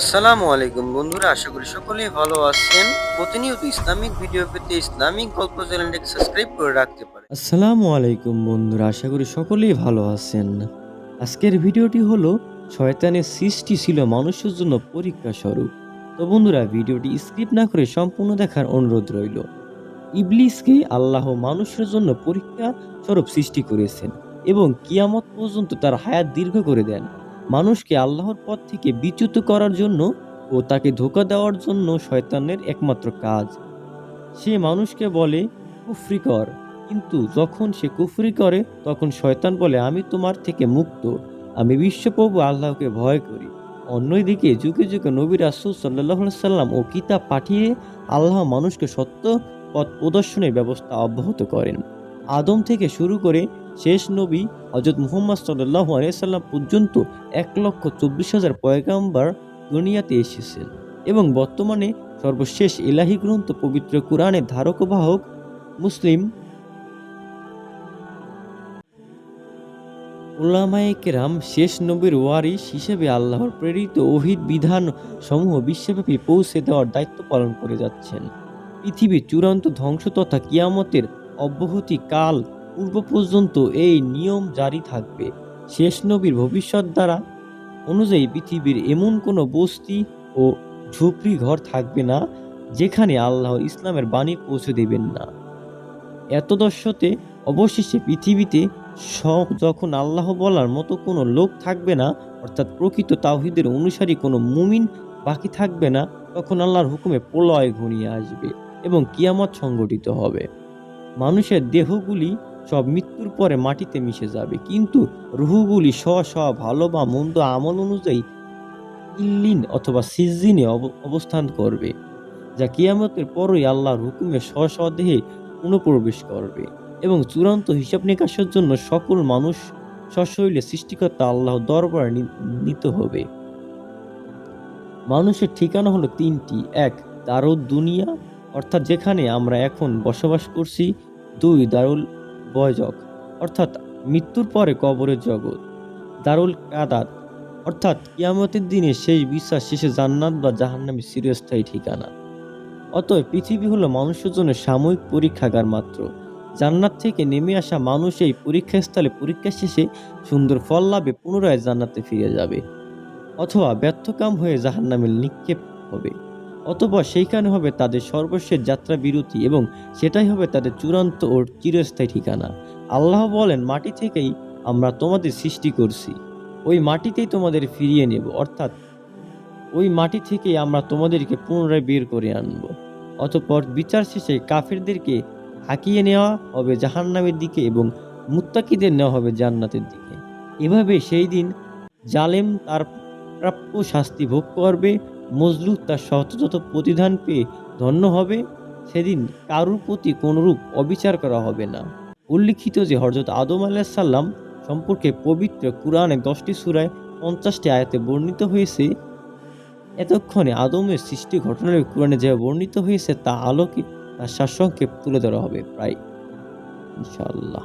আসসালামু আলাইকুম বন্ধুরা, আশা করি সকলেই ভালো আছেন। প্রতিনিয়ত ইসলামিক ভিডিও পেতে ইসলামিক গল্প চ্যানেলটিকে সাবস্ক্রাইব করে রাখতে পারেন। আসসালামু আলাইকুম বন্ধুরা, আশা করি সকলেই ভালো আছেন। আজকের ভিডিওটি হলো, শয়তানের সৃষ্টি ছিল মানুষের জন্য পরীক্ষা স্বরূপ। তো বন্ধুরা, ভিডিওটি স্কিপ না করে সম্পূর্ণ দেখার অনুরোধ রইল। ইবলিসকে আল্লাহ মানুষের জন্য পরীক্ষা স্বরূপ সৃষ্টি করেছেন এবং কিয়ামত পর্যন্ত তার হায়াত দীর্ঘ করে দেন। মানুষকে আল্লাহর পথ থেকে বিচ্যুত করার জন্য ও তাকে ধোকা দেওয়ার জন্য শয়তানের একমাত্র কাজ। সে মানুষকে বলে, কুফরি কর। কিন্তু যখন সে কুফরি করে, তখন শয়তান বলে, আমি তোমার থেকে মুক্ত। আমি বিশ্বপ্রভু আল্লাহকে ভয় করি। অন্যদিকে যুগে যুগে নবী রাসুল সাল্লাহ সাল্লাম ও কিতাব পাঠিয়ে আল্লাহ মানুষকে সত্য পথ প্রদর্শনের ব্যবস্থা অব্যাহত করেন। আদম থেকে শুরু করে শেষ নবী হজরত মুহম্মদ সাল্লাহ আলিয়াল্লাম পর্যন্ত এক লক্ষ চব্বিশ হাজার পয়গাম্বার দুনিয়াতে এসেছেন এবং বর্তমানে সর্বশেষ ইলাহি গ্রন্থ পবিত্র কোরআনের ধারক বাহক মুসলিম ওলামায়ে কেরাম শেষ নবীর ওয়ারিস হিসেবে আল্লাহর প্রেরিত ওহিদ বিধান সমূহ বিশ্বব্যাপী পৌঁছে দেওয়ার দায়িত্ব পালন করে যাচ্ছেন। পৃথিবীর চূড়ান্ত ধ্বংস তথা কিয়ামতের অব্যাহতি কাল পূর্ব পর্যন্ত এই নিয়ম জারি থাকবে। শেষ নবীর ভবিষ্যৎ দ্বারা অনুযায়ী পৃথিবীর এমন কোনো বস্তি ও ঝুপড়ি ঘর থাকবে না, যেখানে আল্লাহ ইসলামের বাণী পৌঁছে দেবেন না। এতদর্শতে অবশেষে পৃথিবীতে যখন আল্লাহ বলার মতো কোনো লোক থাকবে না, অর্থাৎ প্রকৃত তাওহিদের অনুসারী কোনো মুমিন বাকি থাকবে না, তখন আল্লাহর হুকুমে প্রলয় ঘনিয়ে আসবে এবং কিয়ামত সংগঠিত হবে। মানুষের দেহগুলি সব মৃত্যুর পরে মাটিতে মিশে যাবে। কিন্তু রুহুগুলি স্ব স্ব ভালো বা মন্দ আমল অনুযায়ী ইল্লিন অথবা সিজিনে অবস্থান করবে, যা কিয়ামতের পরই আল্লাহর হুকুমে স্ব স্ব দেহে পুনঃপ্রবেশ করবে এবং চূড়ান্ত হিসাব নিকাশের জন্য সকল মানুষ সশৈলে সৃষ্টিকর্তা আল্লাহ দরবারে নিতে হবে। মানুষের ঠিকানা হলো তিনটি। এক, দারুদ দুনিয়া, অর্থাৎ যেখানে আমরা এখন বসবাস করছি। দুই, দারুল বয়জক অর্থাৎ মৃত্যুর পরে কবরের জগৎ। দারুল কাদাত অর্থাৎ কিয়ামতের দিনে শেষ বিশ্বাস শেষে জান্নাত বা জাহান্নামী চিরস্থায়ী ঠিকানা। অতএব পৃথিবী হলো মানুষের জন্য সাময়িক পরীক্ষাগার মাত্র। জান্নাত থেকে নেমে আসা মানুষ এই পরীক্ষাস্থলে পরীক্ষা শেষে সুন্দর ফল লাভে পুনরায় জান্নাতে ফিরে যাবে, অথবা ব্যর্থকাম হয়ে জাহান্নামে নিক্ষেপ হবে। অথবা সেইখানে হবে তাদের সর্বশেষ যাত্রা বিরতি এবং সেটাই হবে তাদের চূড়ান্ত ও চিরস্থায়ী ঠিকানা। আল্লাহ বলেন, মাটি থেকেই আমরা তোমাদের সৃষ্টি করছি। ওই মাটিতেই তোমাদের ফিরিয়ে নেব। অর্থাৎ ওই মাটি থেকেই আমরা তোমাদেরকে পুনরায় বের করে আনব। অতঃপর বিচার শেষে কাফেরদেরকে হাঁকিয়ে নেওয়া হবে জাহান্নামের দিকে এবং মুত্তাকিদের নেওয়া হবে জান্নাতের দিকে। এভাবে সেই দিন জালেম তার প্রাপ্য শাস্তি ভোগ করবে মজলুক তার শতযত প্রতিধান পেয়ে ধন্য হবে, সেদিন কারুর প্রতি কোনরূপ অবিচার করা হবে না। উল্লিখিত যে হজরত আদম আলাহিসাল্লাম সম্পর্কে পবিত্র কোরআনে দশটি সুরায় পঞ্চাশটি আয়াতে বর্ণিত হয়েছে, এতক্ষণে আদমের সৃষ্টি ঘটনার কোরআনে যা বর্ণিত হয়েছে তা আলোকে তার সারসংক্ষেপ তুলে ধরা হবে প্রায়। ইনশাআল্লাহ।